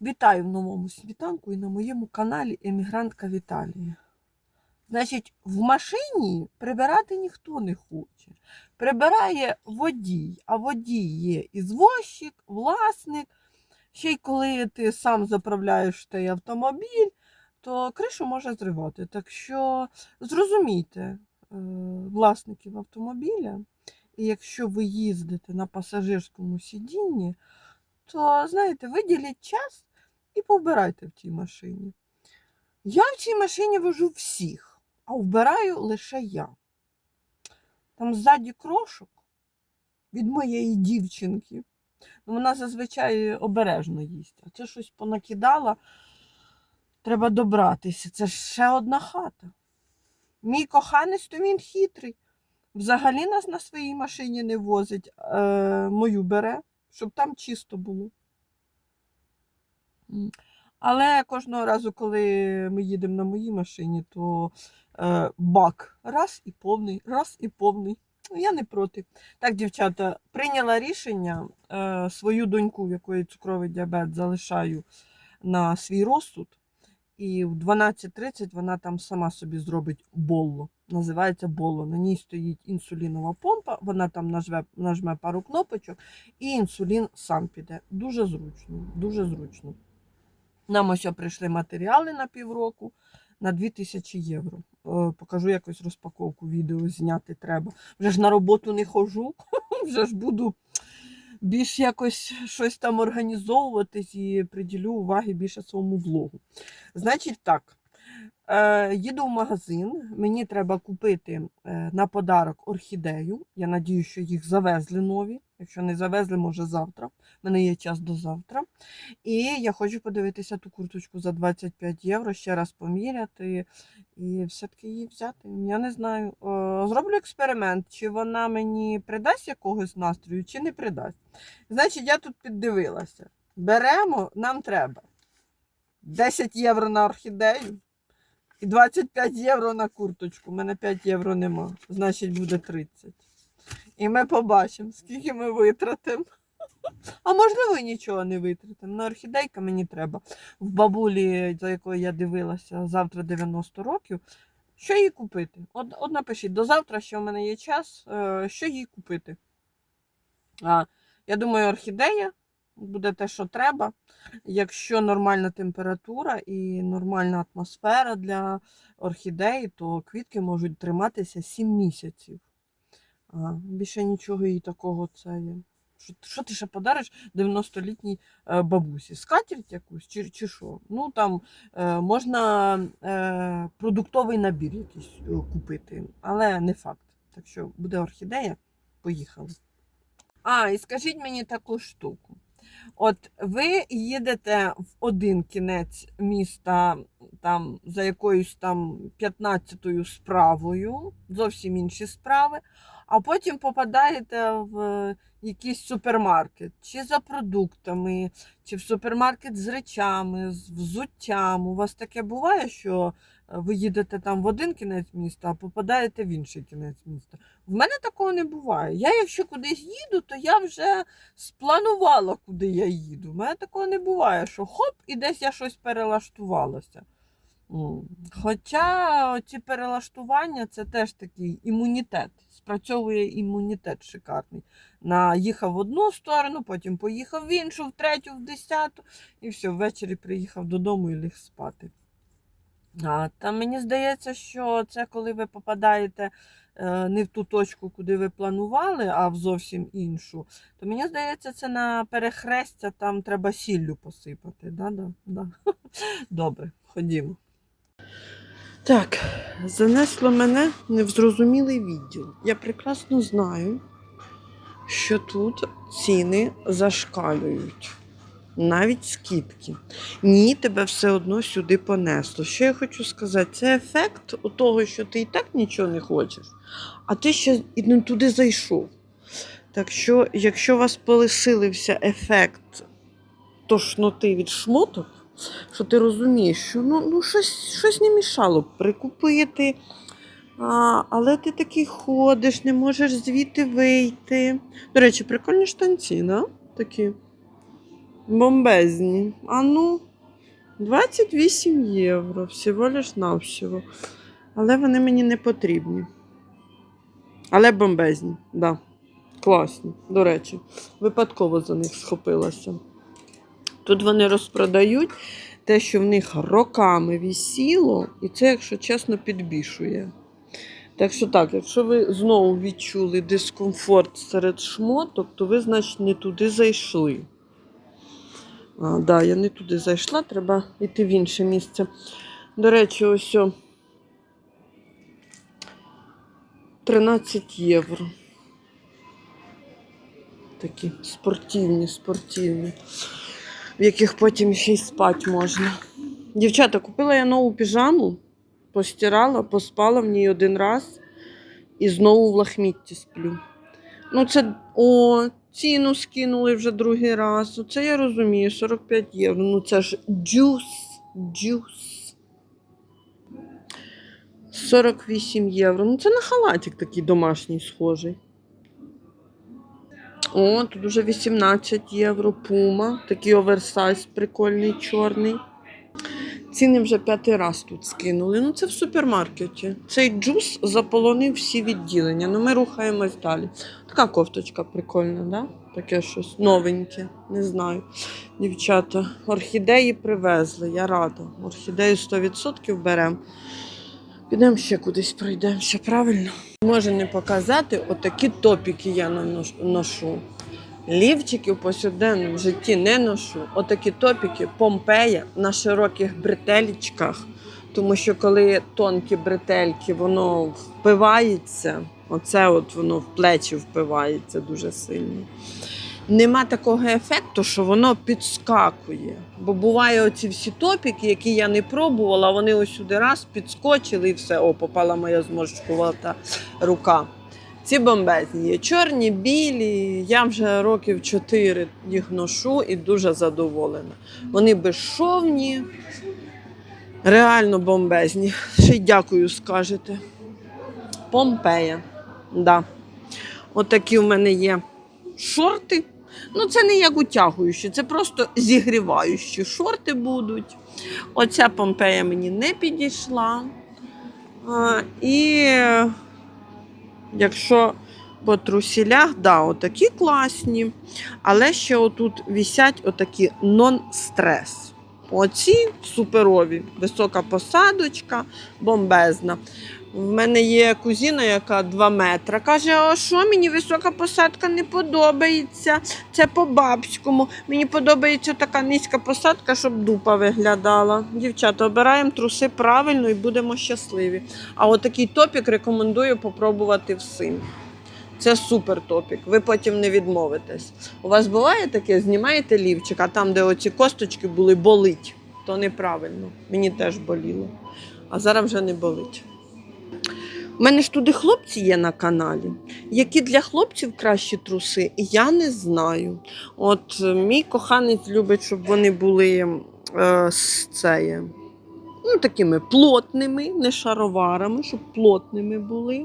Вітаю в новому світанку і на моєму каналі Емігрантка Віталія. Значить, в машині прибирати ніхто не хоче. Прибирає водій, а водій є ізвозчик, власник. Ще й коли ти сам заправляєш той автомобіль, то кришу може зривати. Так що зрозумійте е, власників автомобіля, і якщо ви їздите на пасажирському сидінні, то знаєте, виділіть час і повбирайте в тій машині. Я в цій машині вожу всіх, а вбираю лише я. Там ззаді крошок від моєї дівчинки. Ну, Вона зазвичай обережно їсть. А це щось понакидала. Треба добратися. Це ж ще одна хата. Мій коханець, то він хитрий. Взагалі нас на своїй машині не возить, е, мою бере, щоб там чисто було. Але кожного разу, коли ми їдемо на моїй машині, то е, бак раз і повний, раз і повний. Ну, Я не проти. Так, дівчата, прийняла рішення е, свою доньку, в якої цукровий діабет, залишаю на свій розсуд. І в 12.30 вона там сама собі зробить болло. Називається болло. На ній стоїть інсулінова помпа, вона там нажме, нажме пару кнопочок, і інсулін сам піде. Дуже зручно, дуже зручно. Нам ось прийшли матеріали на півроку на 2000 євро. Е, Покажу якось розпаковку відео зняти треба. Вже ж на роботу не хожу, вже ж буду більш якось щось там організовуватись і приділю уваги більше своєму влогу. Значить так, їду в магазин, мені треба купити е, на подарок орхідею. Я надію, що їх завезли нові. Якщо не завезли, може завтра. У мене є час до завтра. І я хочу подивитися ту курточку за 25 євро, ще раз поміряти і все-таки її взяти. Я не знаю. Е, Зроблю експеримент, чи вона мені придасть якогось настрою, чи не придасть. Значить, я тут піддивилася. Беремо, нам треба 10 євро на орхідею і 25 євро на курточку. У мене 5 євро нема, значить буде 30. І ми побачимо, скільки ми витратимо. А можливо, нічого не витратимо. На орхідейка мені треба. В бабулі, за якою я дивилася, завтра 90 років. Що їй купити? От, от напишіть, до завтра, що в мене є час, е, що їй купити. А, я думаю, орхідея буде те, що треба. Якщо нормальна температура і нормальна атмосфера для орхідеї, то квітки можуть триматися 7 місяців. А, більше нічого їй такого це є. Що, що ти ще подариш 90-літній е, бабусі? Скатерть якусь чи, чи що? Ну там е, можна е, продуктовий набір якийсь е, купити, але не факт. Так що буде орхідея, поїхали. А, і скажіть мені таку штуку. От ви їдете в один кінець міста там за якоюсь там 15-ю справою, зовсім інші справи, а потім попадаєте в якийсь супермаркет, чи за продуктами, чи в супермаркет з речами, з взуттям. У вас таке буває, що е, ви їдете там в один кінець міста, а попадаєте в інший кінець міста. В мене такого не буває. Я, якщо кудись їду, то я вже спланувала, куди я їду. У мене такого не буває, що хоп, і десь я щось перелаштувалася. Хоча ці перелаштування це теж такий імунітет. Спрацьовує імунітет шикарний. Наїхав в одну сторону, потім поїхав в іншу, в третю, в десяту, і все, ввечері приїхав додому і ліг спати. А, та мені здається, що це коли ви попадаєте е, не в ту точку, куди ви планували, а в зовсім іншу, то мені здається, це на перехрестя там треба сіллю посипати. Да, да, да. Добре, ходімо. Так, занесло мене не в зрозумілий відділ. Я прекрасно знаю, що тут ціни зашкалюють. Навіть скидки. Ні, тебе все одно сюди понесло. Що я хочу сказати? Це ефект того, що ти і так нічого не хочеш, а ти ще і не туди зайшов. Так що, якщо у вас полишився ефект тошноти від шмоток, що ти розумієш, що ну, ну щось, щось не мішало прикупити. А, але ти такий ходиш, не можеш звідти вийти. До речі, прикольні штанці, да? Такі. Бомбезні. А ну, 28 євро, всього лиш навсього. Але вони мені не потрібні. Але бомбезні, так. Да. Класні, до речі. Випадково за них схопилася. Тут вони розпродають те, що в них роками вісіло, і це, якщо чесно, підбішує. Так що так, якщо ви знову відчули дискомфорт серед шмоток, то ви, значить, не туди зайшли. А, да, я не туди зайшла, треба йти в інше місце. До речі, ось о, 13 євро. Такі спортивні, спортивні, в яких потім ще й спати можна. Дівчата, купила я нову піжаму, постирала, поспала в ній один раз і знову в лахмітті сплю. Ну, це о, ціну скинули вже другий раз. Оце я розумію, 45 євро. Ну це ж джус, джус. 48 євро. Ну це на халатик такий домашній схожий. О, тут уже 18 євро. Пума. Такий оверсайз прикольний, чорний. Ціни вже п'ятий раз тут скинули. Ну, це в супермаркеті. Цей джус заполонив всі відділення. Ну, ми рухаємось далі. Така кофточка прикольна, да? Таке щось новеньке, не знаю. Дівчата, орхідеї привезли, я рада. Орхідею 100% беремо. Підемо ще кудись пройдемося, правильно? Може не показати, отакі топіки я нанош- ношу. Лівчики в повсякденному житті не ношу. Отакі топіки Помпея на широких бретелічках. Тому що коли тонкі бретельки, воно впивається, оце от воно в плечі впивається дуже сильно. Нема такого ефекту, що воно підскакує. Бо буває оці всі топіки, які я не пробувала, вони ось сюди раз підскочили і все, о, попала моя зморшкувата рука. Ці бомбезні є чорні, білі. Я вже років 4 їх ношу і дуже задоволена. Вони безшовні, реально бомбезні. Ще й дякую, скажете. Помпея. Да. Отакі в мене є шорти. Ну, це не як утягуючі, це просто зігріваючі шорти будуть. Оця помпея мені не підійшла. А, і Якщо по трусілях, да, отакі класні, але ще отут висять отакі нон-стрес. Оці суперові, висока посадочка, бомбезна. В мене є кузіна, яка 2 метри. Каже, а що мені висока посадка не подобається. Це по-бабському. Мені подобається така низька посадка, щоб дупа виглядала. Дівчата, обираємо труси правильно і будемо щасливі. А отакий топік рекомендую попробувати всім. Це супер топік. Ви потім не відмовитесь. У вас буває таке, знімаєте лівчик, а там, де оці косточки були, болить. То неправильно. Мені теж боліло. А зараз вже не болить. У мене ж туди хлопці є на каналі. Які для хлопців кращі труси, я не знаю. От е, мій коханець любить, щоб вони були е, з цеє, ну, такими плотними, не шароварами, щоб плотними були.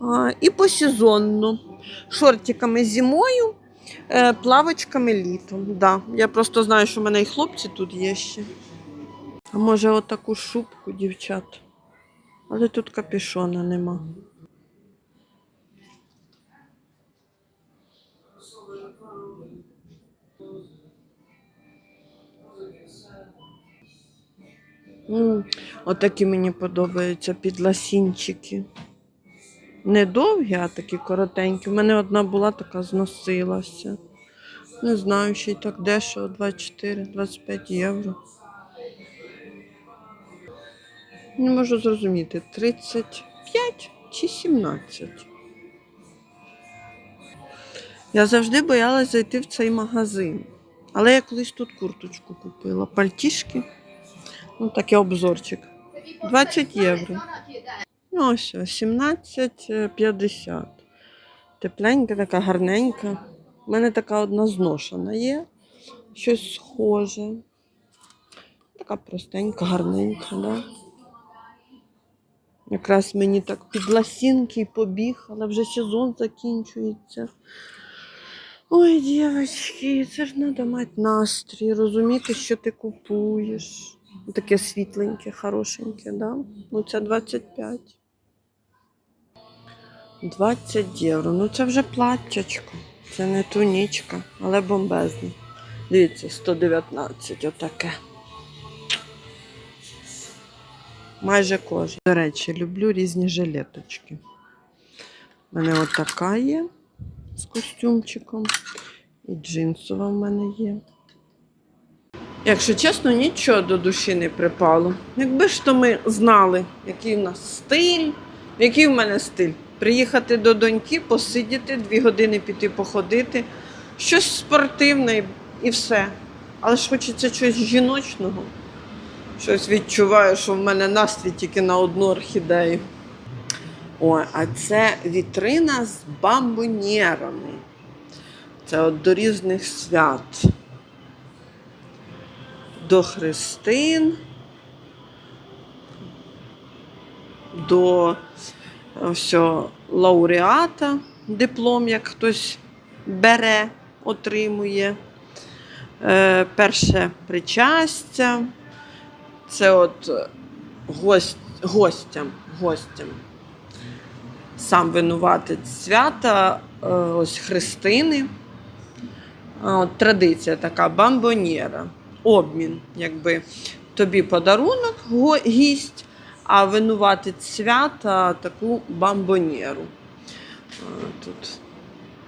А, і посезонно. Шортиками зимою, е, плавочками літом. Да. Я просто знаю, що в мене і хлопці тут є ще. А може, отаку шубку, дівчат. Але тут капюшона нема. Отакі мені подобаються підласінчики. Не довгі, а такі коротенькі. У мене одна була така зносилася. Не знаю, ще й так дешево, 24-25 євро. Не можу зрозуміти, 35 чи 17. Я завжди боялась зайти в цей магазин. Але я колись тут курточку купила. Пальтішки. Ну, такий обзорчик. 20 євро. Ну, ось, 17,50. Тепленька, така гарненька. У мене така одна зношена є. Щось схоже. Така простенька, гарненька, да? Якраз мені так під ласінки побіг, але вже сезон закінчується. Ой, дівчатки, це ж треба мати настрій, розуміти, що ти купуєш. Таке світленьке, хорошеньке, да? Ну це 25. 20 євро. Ну це вже платтячко. Це не тунічка, але бомбезне. Дивіться, 119, отаке. Майже кожен. До речі, люблю різні жилеточки. У мене отака є з костюмчиком. І джинсова в мене є. Якщо чесно, нічого до душі не припало. Якби ж то ми знали, який у нас стиль, який в мене стиль. Приїхати до доньки, посидіти, дві години піти походити, щось спортивне і все. Але ж хочеться чогось жіночного. Щось відчуваю, що в мене настрій тільки на одну орхідею. Ой, а це вітрина з бамбонєрами. Це от до різних свят. До Христин, до всього лауреата, диплом, як хтось бере, отримує. Е, перше причастя. Це от е, гость, гостям, гостям. Сам винуватець свята, е, ось Христини. От, традиція така бамбонєра. Обмін, якби тобі подарунок, гість, а винуватець свята таку бамбонєру. Тут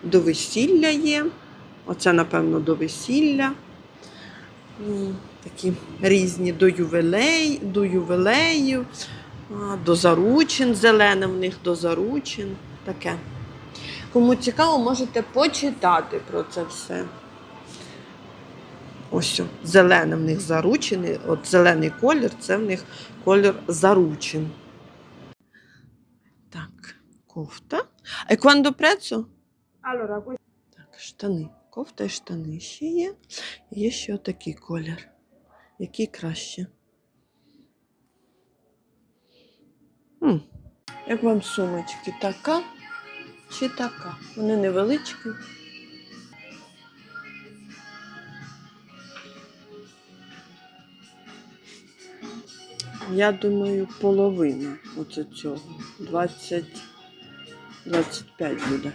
до весілля є. Оце, напевно, до весілля. Такі різні до ювілей, до ювілеїв, до заручин, зелене в них до заручин. Таке. Кому цікаво, можете почитати про це все. Ось зелене в них заручини. От зелений колір це в них колір заручин. Так, кофта. А quando prezzo? Так, штани. Кофта і штани ще є. Є ще отакий колір. Який краще? М. Як вам сумочки? Така чи така? Вони невеличкі. Я думаю, половина оце цього. 20, 25 буде.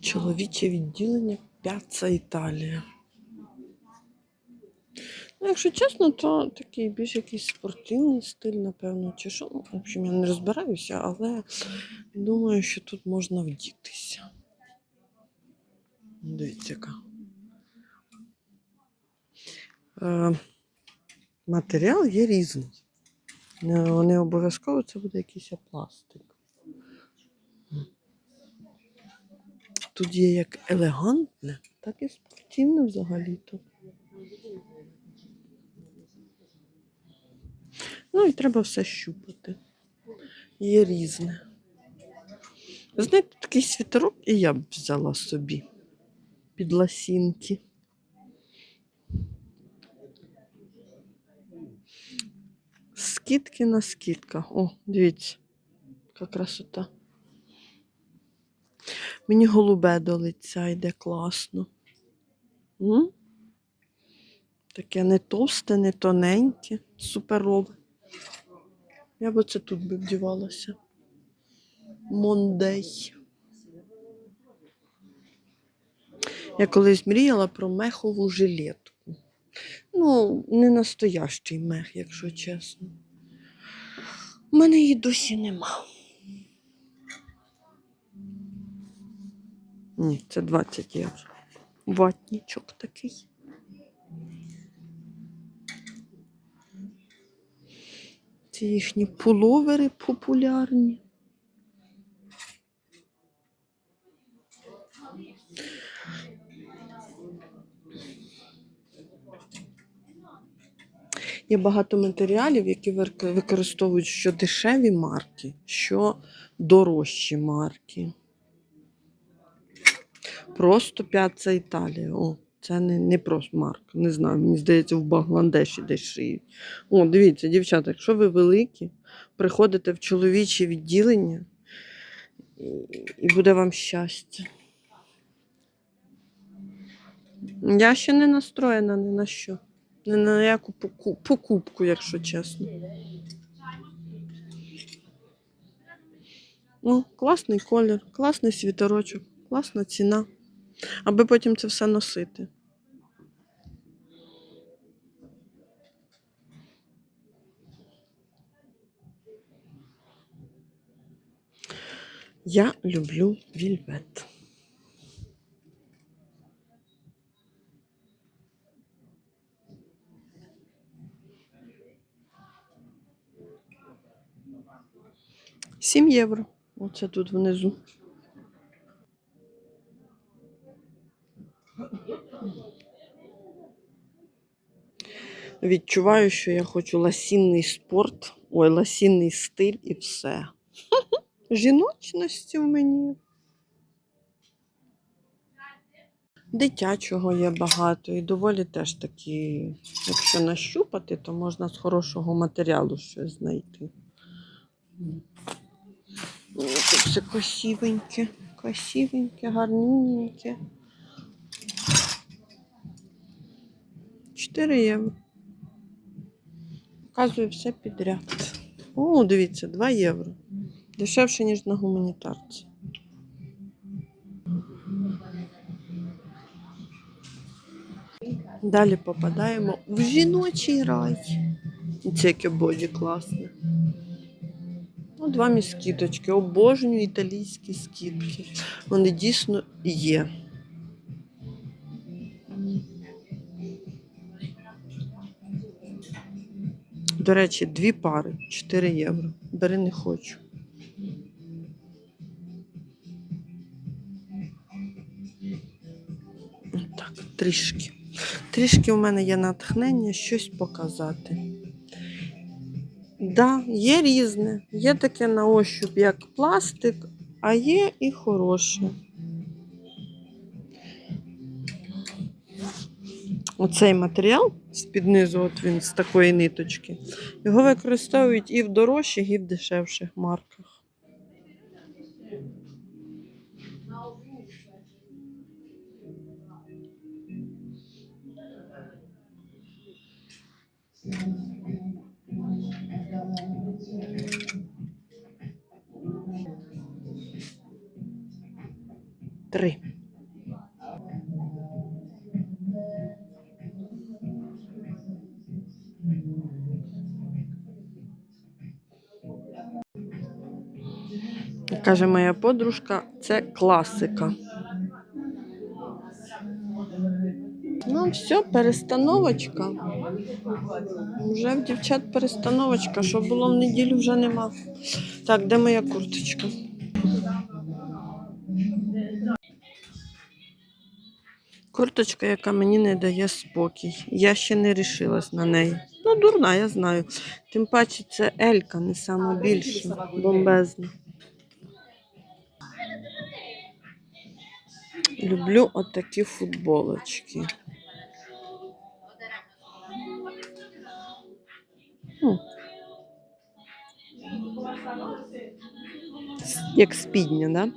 Чоловіче відділення Пяца Італія. Ну, якщо чесно, то такий більш якийсь спортивний стиль, напевно, чи що. Ну, в общем, я не розбираюся, але думаю, що тут можна вдітися. Дивіться. Е, матеріал є різний. Не, не обов'язково це буде якийсь пластик. Тут є як елегантне, так і спортивне взагалі-то. Ну і треба все щупати. Є різне. Знаєте, такий світерок і я б взяла собі під ласінки. Скидки на скидках. О, дивіться, яка красота. Мені голубе до лиця йде класно. М? Таке не товсте, не тоненьке, суперове. Я б оце тут би вдівалася. Мондей. Я колись мріяла про мехову жилетку. Ну, не настоящий мех, якщо чесно. У мене її досі нема. Ні, це 20 євро. Ватнічок такий. Ці їхні пуловери популярні. Є багато матеріалів, які використовують що дешеві марки, що дорожчі марки. Просто П'яца Італія. О, це не, не просто. Не знаю, мені здається, в Бангладеші десь шиють. О, дивіться, дівчата, якщо ви великі, приходите в чоловіче відділення і, буде вам щастя. Я ще не настроєна ні на що. Ні на яку покупку, якщо чесно. Ну, класний колір, класний світерочок, класна ціна. Аби потім це все носити. Я люблю вільвет. Сім євро. Оце тут внизу. Відчуваю, що я хочу ласінний спорт, ой, ласінний стиль і все. Жіночності в мені. Дитячого є багато і доволі теж такі, якщо нащупати, то можна з хорошого матеріалу щось знайти. Ой, Тут все красивеньке, красивеньке, гарненьке. 4 євро. Показую все підряд. О, дивіться, 2 євро. Дешевше, ніж на гуманітарці. Далі попадаємо в жіночий рай. Це яке боді класне. Ну, два мі скидочки. Обожнюю італійські скидки. Вони дійсно є. До речі, дві пари 4 євро. Бери не хочу. Трішки. Трішки у мене є натхнення щось показати. Да, є різне. Є таке на ощуп, як пластик, а є і хороше. Оцей матеріал з-під низу, от він з такої ниточки. Його використовують і в дорожчих, і в дешевших марках. Три. Каже моя подружка, це класика. Ну, все, перестановочка. Вже в дівчат перестановочка. Що було в неділю, вже нема. Так, де моя курточка? Курточка, яка мені не дає спокій. Я ще не рішилась на неї. Ну, дурна, я знаю. Тим паче це Елька, не сама більша, бомбезна. Люблю отакі футболочки. Як спідня, да?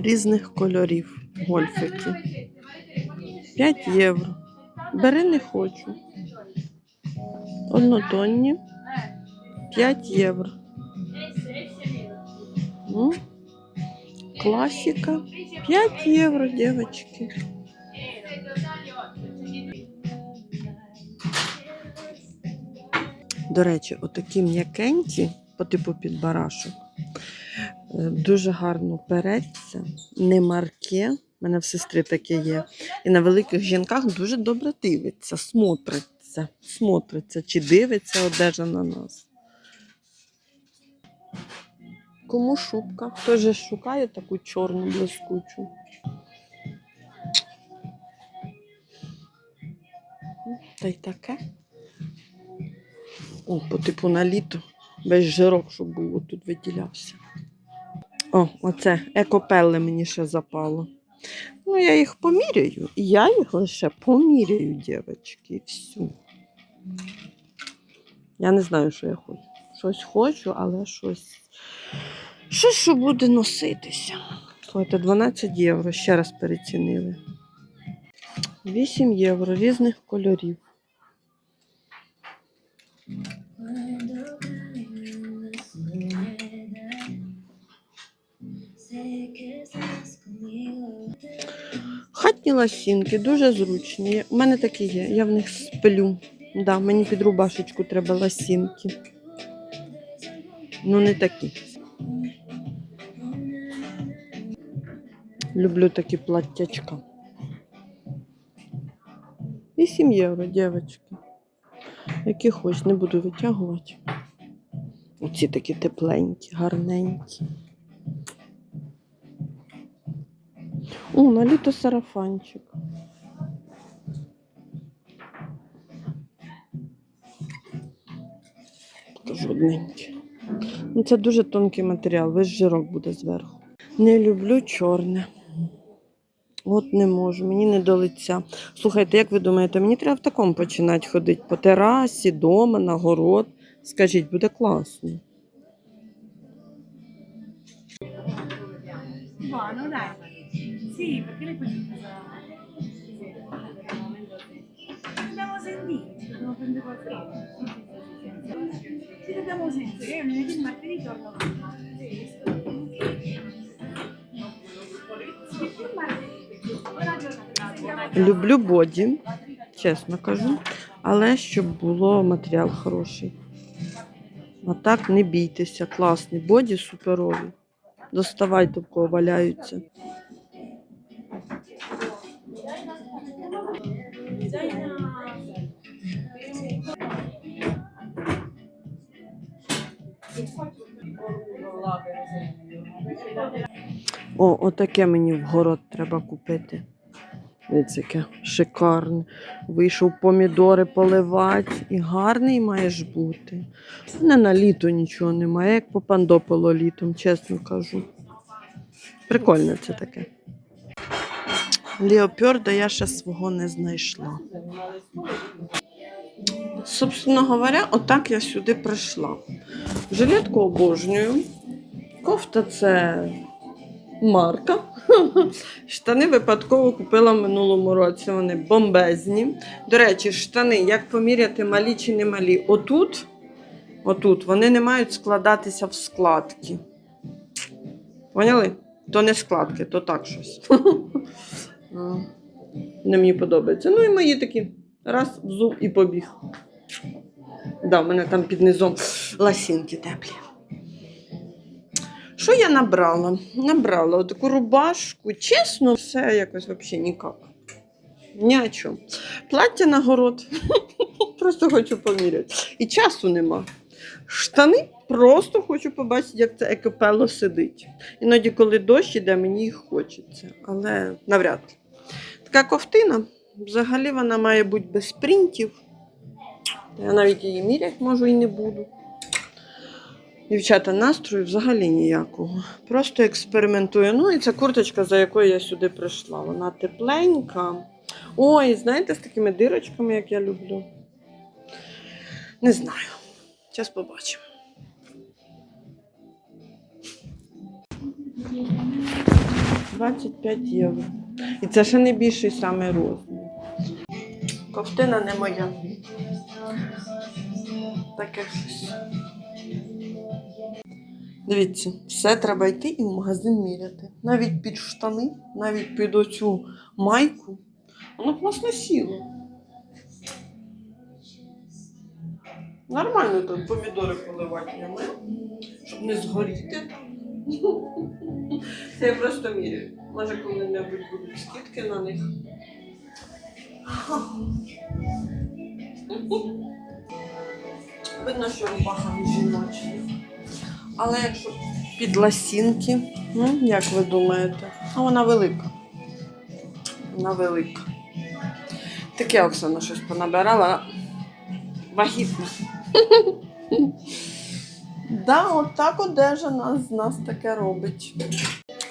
Різних кольорів гольфики. 5 євро. Бери не хочу. Однотонні. 5 євро. М. Классика. 5 евро, девочки. До речі, отакі м'якенькі по типу підбарашок. е, Дуже гарно переться, не марке. У мене в сестри таке є. І на великих жінках дуже добре дивиться, смотриться, смотриться, чи дивиться одежа на нас. Кому шубка? Хто же шукає таку чорну блискучу? Та й таке. О, по типу на літо. Без жирок, щоб був тут виділявся. О, оце екопеле мені ще запало. Ну, я їх поміряю. Я їх лише поміряю, дівчатки, і все. Я не знаю, що я хочу. Щось хочу, але щось. Щось, що буде носитися. Слухайте, 12 євро, ще раз перецінили. 8 євро різних кольорів. Хатні ласінки дуже зручні. У мене такі є, я в них сплю. Да, мені під рубашечку треба ласінки. Ну, не такі. Люблю такі платтячка. 8 євро, дівчатки. Які хоч, не буду витягувати. Оці такі тепленькі, гарненькі. О, на літо сарафанчик. Також одненький. Ну, це дуже тонкий матеріал, весь жирок буде зверху. Не люблю чорне. От не можу, мені не до лиця. Слухайте, як ви думаєте, мені треба в такому починати ходити по терасі, дома, на город. Скажіть, буде класно. Dai. Sì, perché lei poi dobbiamo sentire, ci dobbiamo prendere qualcosa. Ci dobbiamo sentire, io lunedì e martedì torno. Люблю боді, чесно кажу, але щоб було матеріал хороший. А так не бійтеся, класні боді суперові. Доставайте, в кого валяються. О, отаке мені в город треба купити. Дивіться, шикарне. Вийшов помідори поливати. І гарний маєш бути. Не на літо нічого немає, як попандопило літом, чесно кажу. Прикольне це таке. Леопарда я ще свого не знайшла. Собственно говоря, отак я сюди прийшла. Жилетку обожнюю. Кофта це марка. Штани випадково купила в минулому році. Вони бомбезні. До речі, штани, як поміряти, малі чи не малі. Отут, отут вони не мають складатися в складки. Поняли? То не складки, то так щось. Не мені подобається. Ну і мої такі. Раз, взув і побіг. Да, в мене там під низом ласінки теплі. Що я набрала? Набрала таку рубашку. Чесно, все якось взагалі ніяк. Ні о чому. Плаття на город. Просто хочу поміряти. І часу нема. Штани просто хочу побачити, як це екопело сидить. Іноді, коли дощ іде, мені їх хочеться, але навряд. Така ковтина, взагалі вона має бути без принтів. Я навіть її міряти можу і не буду. Дівчата, настрою взагалі ніякого. Просто експериментую. Ну і ця курточка, за якою я сюди прийшла. Вона тепленька. Ой, знаєте, з такими дирочками, як я люблю. Не знаю. Зараз побачимо. «25 євро. І це ще не більший саме розмір. Ковтина не моя. Таке щось. Дивіться, все треба йти і в магазин міряти. Навіть під штани, навіть під оцю майку. Воно класно сіло. Нормально тут помідори поливати не щоб не згоріти. Це я просто міряю. Може коли-небудь будуть скидки на них. Видно, що рубаха не. Але якщо під ласінки, ну, як ви думаєте? А вона велика. Вона велика. Таке Оксана щось понабирала. Вагітна. Да, от так одежа нас, з нас таке робить.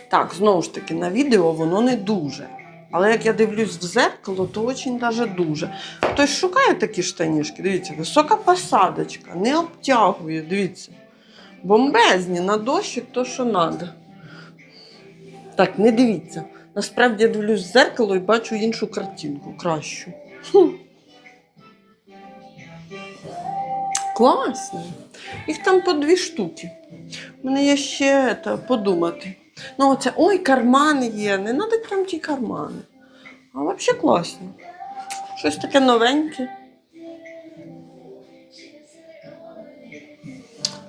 Так, знову ж таки, на відео воно не дуже. Але як я дивлюсь в зеркало, то очень даже дуже. Хтось шукає такі штанішки, дивіться, висока посадочка, не обтягує, дивіться. Бомбезні, на дощик то, що треба. Так, не дивіться. Насправді я дивлюсь в зеркало і бачу іншу картинку, кращу. Хм. Класно. Їх там по дві штуки. У мене є ще та, подумати. Ну, оце, ой, кармани є. Не треба прям ті кармани. А взагалі класно. Щось таке новеньке.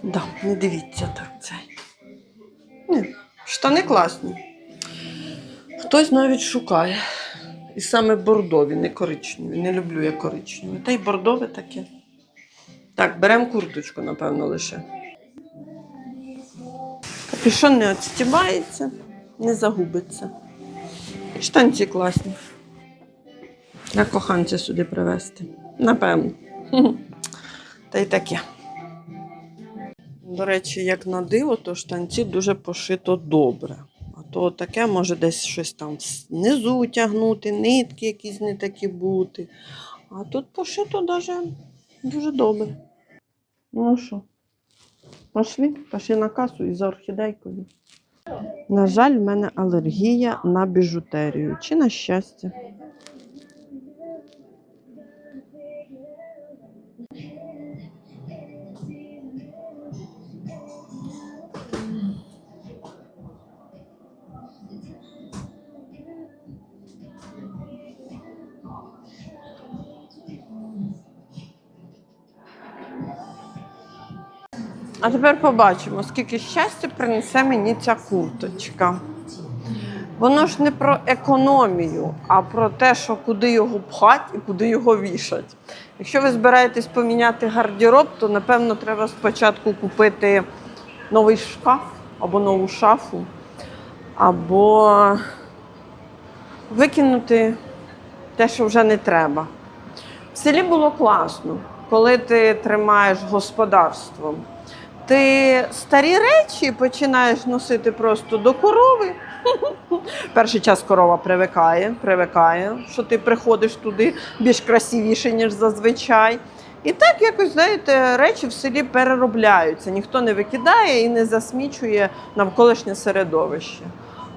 Да, не дивіться так цей. Ні, штани класні. Хтось навіть шукає. І саме бордові, не коричневі. Не люблю я коричневі. Та й бордове таке. Так, беремо курточку, напевно, лише. Капюшон не відстібається, не загубиться. Штанці класні. Для коханця сюди привезти. Напевно. Та й таке. До речі, як на диво, то штанці дуже пошито добре. А то таке може десь щось там внизу тягнути, нитки якісь не такі бути. А тут пошито даже дуже добре. Ну що, пошли, пошли на касу і за орхідейкою. На жаль, в мене алергія на біжутерію. Чи на щастя? А тепер побачимо, скільки щастя принесе мені ця курточка. Воно ж не про економію, а про те, що куди його пхать і куди його вішать. Якщо ви збираєтесь поміняти гардероб, то напевно треба спочатку купити новий шкаф або нову шафу, або викинути те, що вже не треба. В селі було класно, коли ти тримаєш господарством. Ти старі речі починаєш носити просто до корови. Перший час корова привикає, привикає, що ти приходиш туди більш красивіше, ніж зазвичай. І так якось, знаєте, речі в селі переробляються. Ніхто не викидає і не засмічує навколишнє середовище.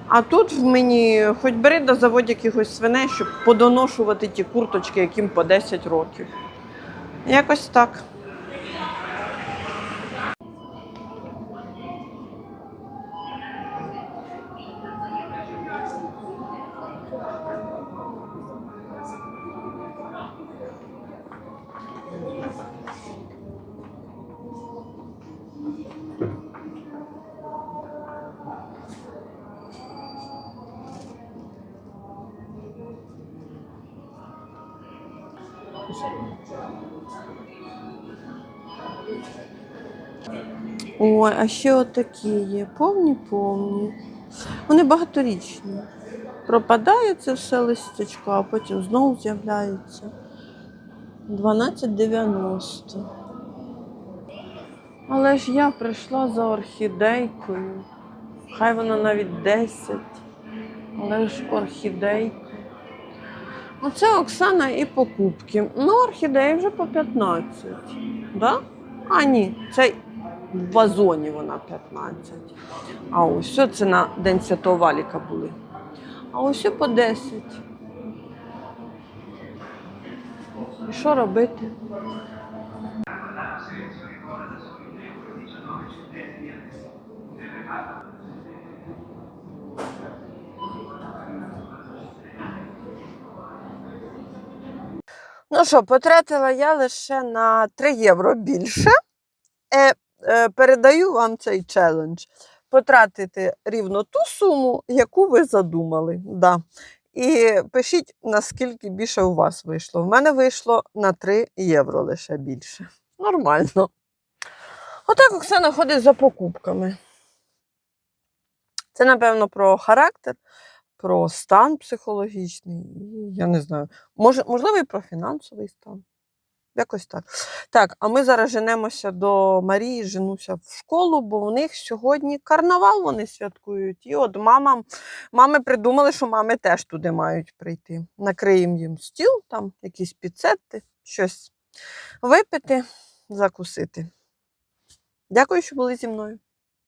А тут в мені хоч бери до заводь якихось свиней, щоб подоношувати ті курточки, яким по 10 років. Якось так. Ой, а ще отакі є. Повні, повні. Вони багаторічні. Пропадає це все листячко, а потім знову з'являється. 12,90. Але ж я прийшла за орхідейкою. Хай вона навіть 10. Але ж орхідейка. Оце Оксана і покупки. Ну, орхідеї вже по 15. Да? А, ні, це в вазоні вона 15. А ось це на День Святого Валіка були. А ось по 10. І що робити? Ну що, потратила я лише на 3 євро більше. Е, е, передаю вам цей челендж. Потратити рівно ту суму, яку ви задумали. Да. І пишіть, наскільки більше у вас вийшло. В мене вийшло на 3 євро лише більше. Нормально. Отак Оксана ходить за покупками. Це, напевно, про характер, про стан психологічний. Я не знаю. Може, можливо, і про фінансовий стан. Якось так. Так, а ми зараз женемося до Марії, женуся в школу, бо у них сьогодні карнавал вони святкують. І от мама, мами придумали, що мами теж туди мають прийти. Накриємо їм стіл, там якісь піцети, щось випити, закусити. Дякую, що були зі мною.